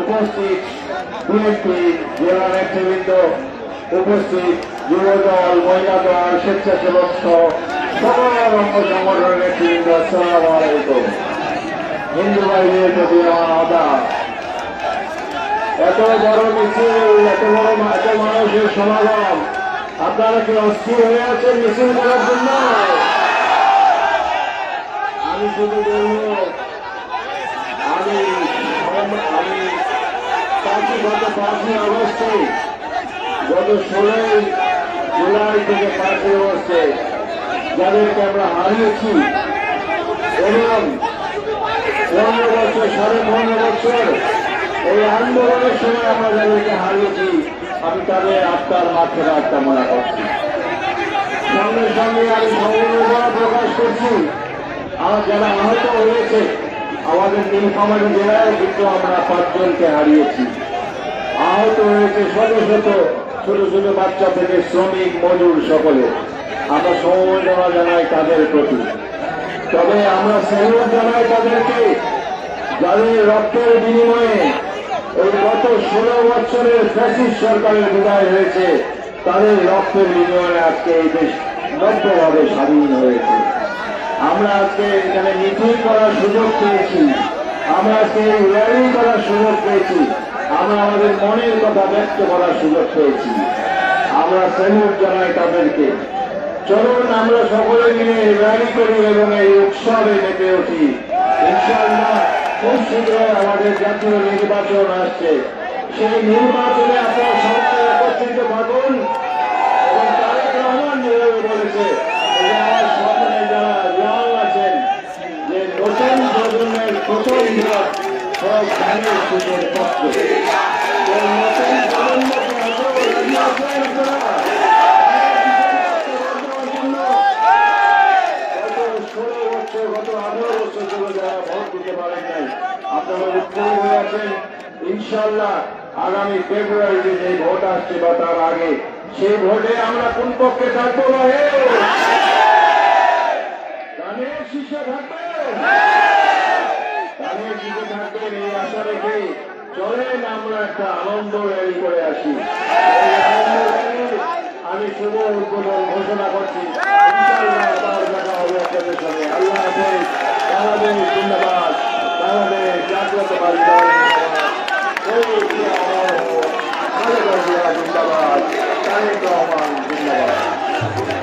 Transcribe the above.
উপস্থিত বিএনপি জেলা নেতৃবৃন্দ উপস্থিত যুবদল মহিলা দল স্বেচ্ছাসেবক সহ সকল অঙ্গ সংগঠনের নেতৃবৃন্দ আসসালাম আলাইকুম হিন্দু ভাইদের প্রতি আমার আদাব এত বড় মিছিল, এত বড় এত মানুষের সমাগম। আপনারা কি অস্থির হয়ে আছেন মিছিল করার জন্য? আমি শুধু বলব আমি আমি পাঁচই গত পাঁচই আগস্টে গত ষোলোই জুলাই থেকে পাঁচই আগস্টে যাদেরকে আমরা হারিয়েছি। এবং পনেরো বছর, সাড়ে পনেরো বছর এই আন্দোলনের সময় আমরা যাদেরকে হারিয়েছি, আমি তাদের আত্মার মাঠের আত্মা মনে করছি। সঙ্গে সঙ্গে আমি সমবেদনা প্রকাশ করছি। আমার যারা আহত হয়েছে আমাদের নীলফামারী জেলায় কিন্তু আমরা পাঁচজনকে হারিয়েছি। আহত হয়েছে শত শত, ছোট ছোট বাচ্চা থেকে শ্রমিক, মজুর সকলে। আমরা সমবেদনা জানাই তাদের প্রতি। তবে আমরা সেলুট জানাই তাদেরকে, যাদের রক্তের বিনিময়ে এই গত ষোলো বছরের ফ্যাসিস সরকারের বিদায় হয়েছে, তাদের রক্তের বিনিময়ে আজকে এই দেশ নব্যভাবে স্বাধীন হয়েছে। আমরা আজকে এখানে মিটিং করার সুযোগ পেয়েছি। আমরা আজকে র্যালি করার সুযোগ পেয়েছি। আমরা আমাদের মনের কথা ব্যক্ত করার সুযোগ পেয়েছি। আমরা সেলুট জানাই তাদেরকে। চলুন, আমরা সকলে মিলে র্যালি করি এবং এই উৎসবে মেতে উঠি। খুব শীঘ্রই আমাদের জাতীয় নির্বাচন আসছে। সেই নির্বাচনে আপনারা সবাই একত্রিত থাকুন। আঠারো বছর ধরে যারা ভোট দিতে পারেন নাই আপনারা উত্তর হয়ে আছেন ইনশাল্লাহ আগামী ফেব্রুয়ারিতে যে ভোট আসছে বা তার আগে সেই ভোটে আমরা কোন পক্ষে। থাকব না হে ধানের থাকবে ভরসা রেখে চলেন আমরা একটা আনন্দ র্যালি করে আসি আমি শুভ উদ্বোধন ঘোষণা করছি আল্লাহ হাফেজ ধন্যবাদ বাংলাদেশ জাগ্রত জিন্দাবাদ তারেক রহমান জিন্দাবাদ